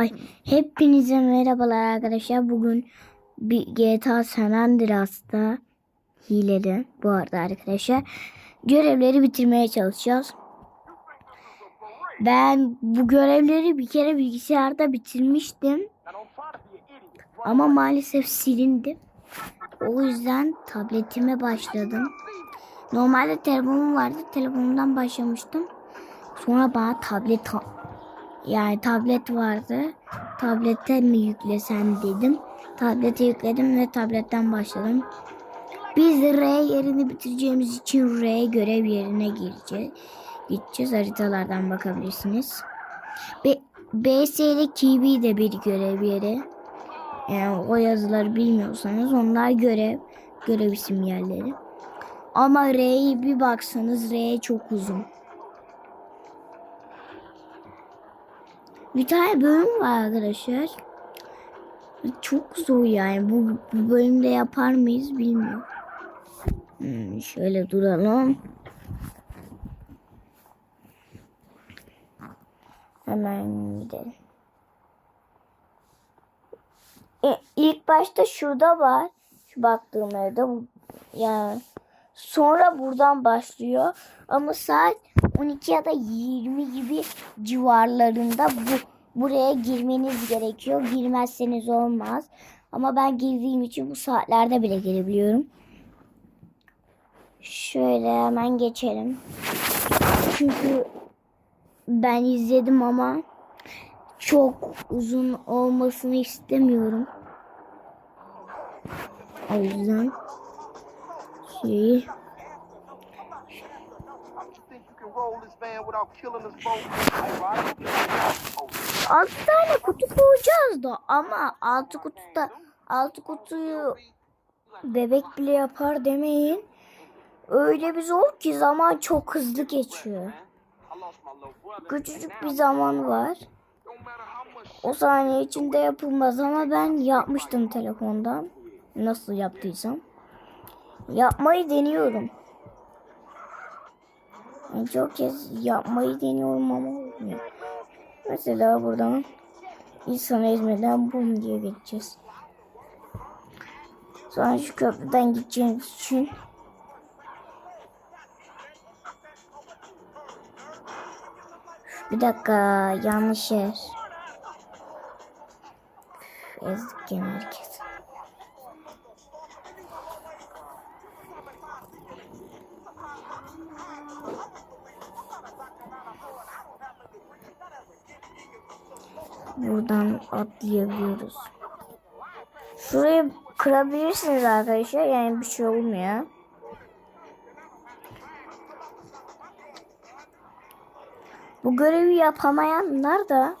Ay hepinize merhabalar arkadaşlar. Bugün bir GTA San Andreas'ta hileli bu arada arkadaşlar. Görevleri bitirmeye çalışacağız. Ben bu görevleri bir kere bilgisayarda bitirmiştim. Ama maalesef silindi. O yüzden tabletime başladım. Normalde telefonum vardı. Telefonumdan başlamıştım. Sonra bana tablet yani tablet vardı. Tablete mi yüklesem dedim. Tablete yükledim ve tabletten başladım. Biz R yerini bitireceğimiz için R görev yerine gireceğiz. Gideceğiz haritalardan bakabilirsiniz. B BS ile KB de bir görev yeri. Yani o yazıları bilmiyorsanız onlar görev görev isim yerleri. Ama R'yi bir baksanız R çok uzun. Bir tane bölüm var arkadaşlar. Çok zor yani. Bu, bu bölümde yapar mıyız bilmiyorum. Hmm, şöyle duralım. Hemen gidelim. E, ilk başta şurada var. Şu baktığım evde. Yani sonra buradan başlıyor. Ama saat 12 ya da 20 gibi civarlarında bu buraya girmeniz gerekiyor. Girmezseniz olmaz. Ama ben girdiğim için bu saatlerde bile girebiliyorum. Şöyle hemen geçelim. Çünkü ben izledim ama çok uzun olmasını istemiyorum. O yüzden şey Altı tane kutu koyacağız da ama altı kutuda altı kutuyu bebek bile yapar demeyin. Öyle bir zor ki zaman çok hızlı geçiyor. Küçücük bir zaman var. O saniye içinde yapılmaz ama ben yapmıştım telefondan. Nasıl yaptıysam. Yapmayı deniyorum. Yani çok kez yapmayı deniyorum ama olmuyor. Mesela buradan insan ezmeden bum diye geçeceğiz. Sonra şu köprüden gideceğimiz için bir dakika yanlış yer. Ezdik gene herkes. Atlayabiliyoruz. Şurayı kırabilirsiniz arkadaşlar. Yani bir şey olmuyor. Bu görevi yapamayanlar da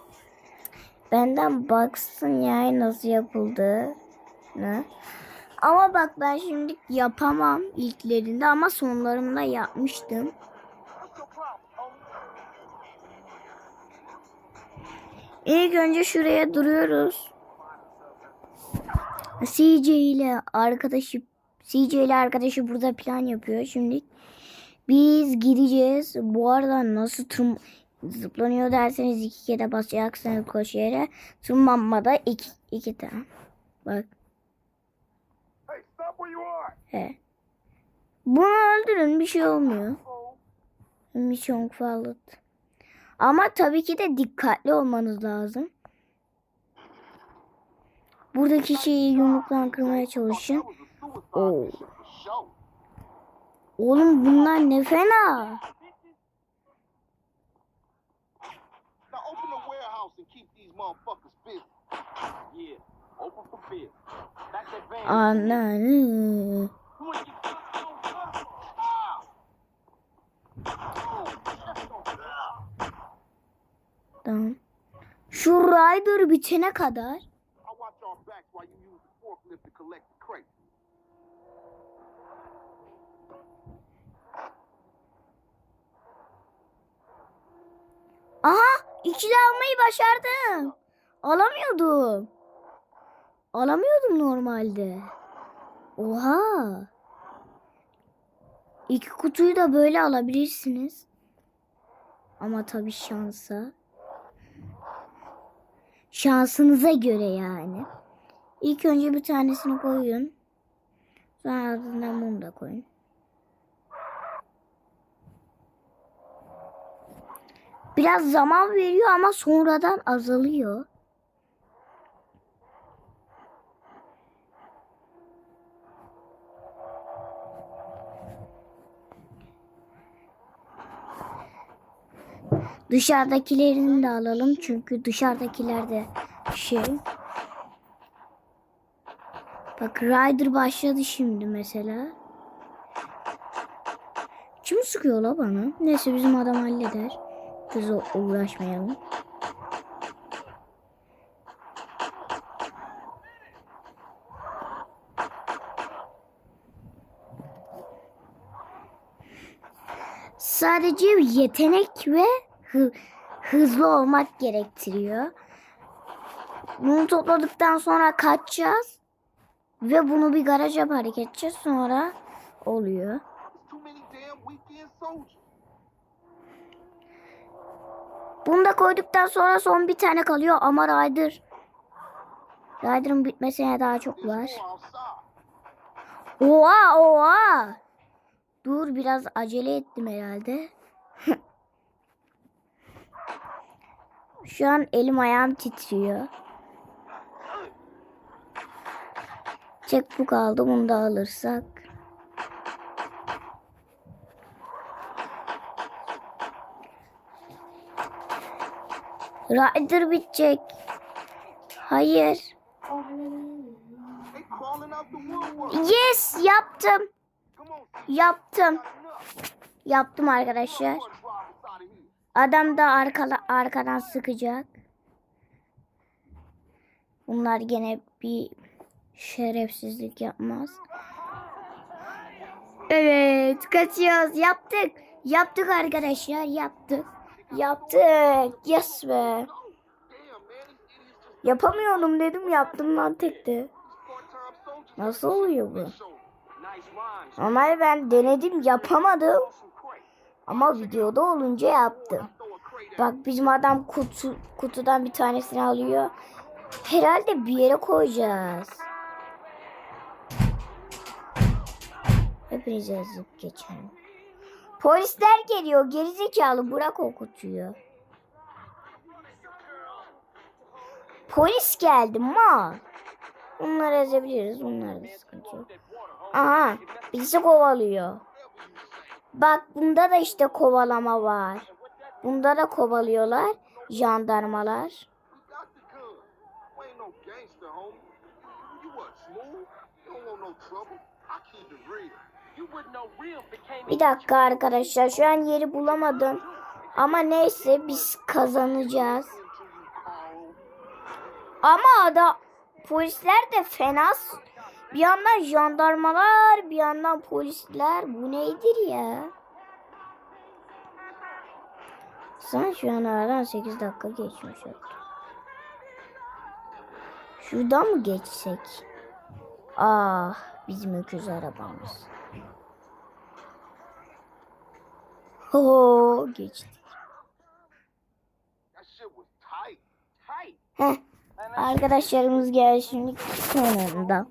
benden baksın yani nasıl yapıldığını. Ama bak ben şimdi yapamam ilklerinde ama sonlarında yapmıştım. İlk önce şuraya duruyoruz. CJ ile arkadaşı CJ ile arkadaşı burada plan yapıyor. Şimdi biz gideceğiz. Bu arada nasıl tırm zıplanıyor derseniz iki kere basacaksınız koşu yere. Tırmanmada iki, iki tane. Bak. He. Bunu öldürün bir şey olmuyor. Mission failed. Ama tabii ki de dikkatli olmanız lazım. Buradaki şeyi yumrukla kırmaya çalışın. Oo. Oğlum bunlar ne fena. Ananı. Rider bitene kadar. Aha ikili almayı başardım. Alamıyordum. Alamıyordum normalde. Oha. İki kutuyu da böyle alabilirsiniz. Ama tabii şansa. Şansınıza göre yani. İlk önce bir tanesini koyun. Sonra ardından bunu da koyun. Biraz zaman veriyor ama sonradan azalıyor. Dışarıdakilerini de alalım çünkü dışarıdakiler de şey. Bak Rider başladı şimdi mesela. Kim sıkıyor la bana? Neyse bizim adam halleder. Biz uğraşmayalım. Sadece yetenek ve hı- hızlı olmak gerektiriyor. Bunu topladıktan sonra kaçacağız. Ve bunu bir garaja park edeceğiz. Sonra oluyor. Bunu da koyduktan sonra son bir tane kalıyor ama Rider. Rider'ın bitmesine daha çok var. Oha oha. Dur biraz acele ettim herhalde. Şu an elim ayağım titriyor. Checkbook aldı bunu da alırsak. Rider bitecek. Hayır. Yes yaptım. Yaptım. Yaptım arkadaşlar. Adam da arkala, arkadan sıkacak. Bunlar gene bir şerefsizlik yapmaz. Evet kaçıyoruz yaptık. Yaptık arkadaşlar yaptık. Yaptık. Yes be. Yapamıyorum dedim yaptım lan soldiers. Nasıl oluyor bu? Normal ben denedim yapamadım. Ama videoda olunca yaptım. Bak bizim adam kutu kutudan bir tanesini alıyor. Herhalde bir yere koyacağız. Hepinize yazıp geçelim. Polisler geliyor. Gerizekalı bırak o kutuyu. Polis geldi ma. Onları ezebiliriz. Onlarda sıkıntı yok. Aha bizi kovalıyor. Bak bunda da işte kovalama var. Bunda da kovalıyorlar jandarmalar. Bir dakika arkadaşlar şu an yeri bulamadım. Ama neyse biz kazanacağız. Ama da polisler de fena. Bir yandan jandarmalar bir yandan polisler. Bu nedir ya? Sen şu an aradan 8 dakika geçmiş oldu. Şuradan mı geçsek? Ah bizim öküz arabamız. Ho geçtik. Heh. Arkadaşlarımız geldi şimdi sonunda.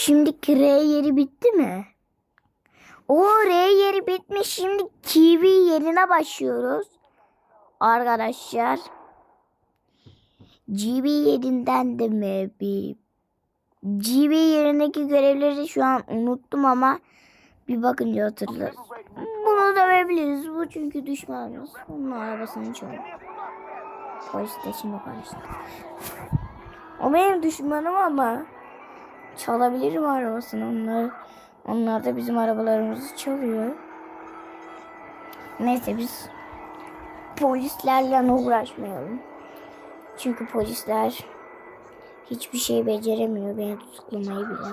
Şimdi R yeri bitti mi? O R yeri bitmiş. Şimdi kiwi yerine başlıyoruz. Arkadaşlar. GB yerinden de mi bir GB yerindeki görevleri şu an unuttum ama bir bakınca hatırlarız. Bunu dövebiliriz. Bu çünkü düşmanımız. Onun arabasını çalıyor. Polis de şimdi karıştı. O benim düşmanım ama çalabilirim arabasını. Onlar, onlar da bizim arabalarımızı çalıyor. Neyse biz polislerle uğraşmayalım. Çünkü polisler hiçbir şey beceremiyor beni tutuklamayı bile.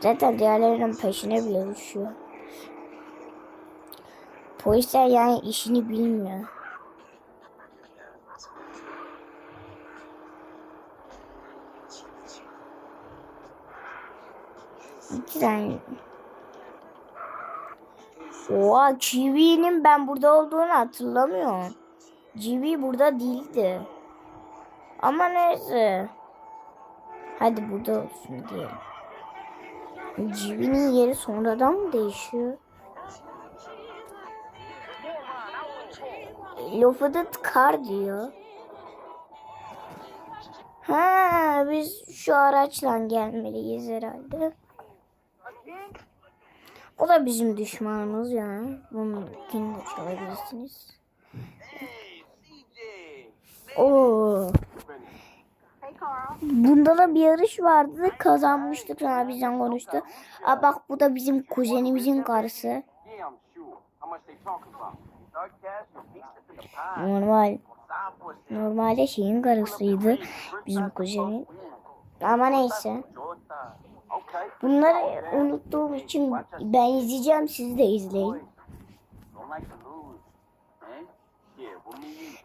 Zaten diğerlerinin peşine bile düşüyor. Polisler yani işini bilmiyor. Bitiren. Oha Kiwi'nin ben burada olduğunu hatırlamıyorum. Kiwi burada değildi. Ama neyse. Hadi burada olsun diyelim. Kiwi'nin yeri sonradan mı değişiyor? Lofudut kar diyor. Ha, biz şu araçla gelmeliyiz herhalde. O da bizim düşmanımız yani. Bununkini de çalabilirsiniz. Oo. Bunda da bir yarış vardı. Kazanmıştık. Sonra bizden konuştu. Aa bak bu da bizim kuzenimizin karısı. Normal. Normalde şeyin karısıydı. Bizim kuzenin. Ama neyse. Bunları unuttuğum için ben izleyeceğim. Siz de izleyin.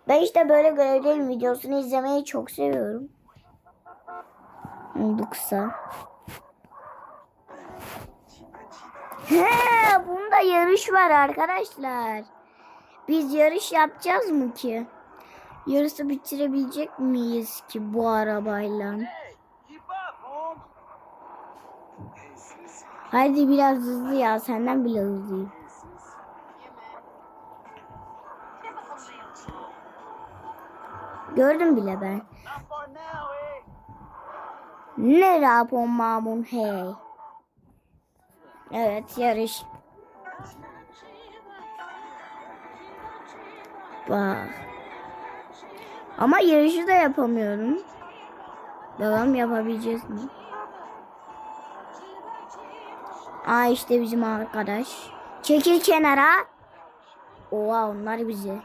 Ben işte böyle görevlerin videosunu izlemeyi çok seviyorum. Bu kısa. He, bunda yarış var arkadaşlar. Biz yarış yapacağız mı ki? Yarısı bitirebilecek miyiz ki bu arabayla? Hadi biraz hızlı ya. Senden bile hızlıyım. Gördüm bile ben. Ne rapon mamun hey. Evet yarış. Bak. Ama yarışı da yapamıyorum. Bakalım yapabileceğiz mi? Aa işte bizim arkadaş. Çekil kenara. Oha onlar bizi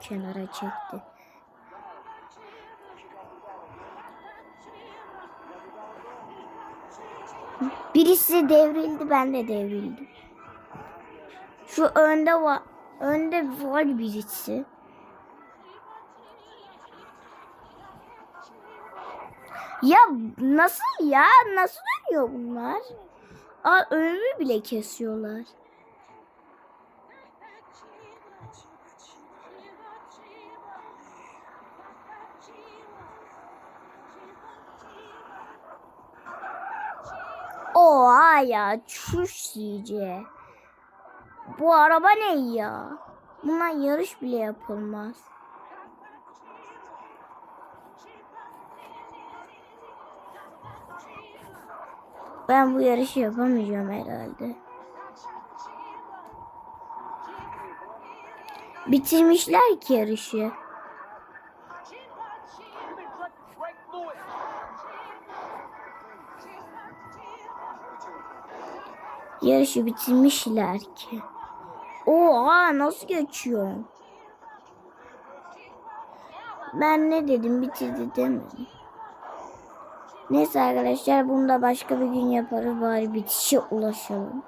kenara çekti. Birisi devrildi ben de devrildim. Şu önde var. Önde var birisi. Ya nasıl ya? Nasıl dönüyor bunlar? Aa önümü bile kesiyorlar. Oha ya çüş iyice. Bu araba ne ya? Bundan yarış bile yapılmaz. Ben bu yarışı yapamayacağım herhalde. Bitirmişler ki yarışı. Yarışı bitirmişler ki. Oha nasıl geçiyor? Ben ne dedim bitirdi demedim. Neyse arkadaşlar bunu da başka bir gün yaparız bari bitişe ulaşalım.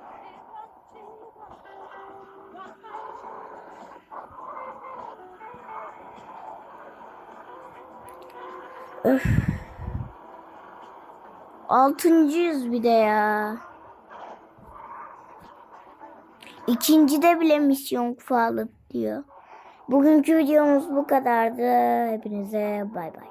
Öf. Altıncıyız bir de ya. İkincide bile misyon kupalı diyor. Bugünkü videomuz bu kadardı. Hepinize bay bay.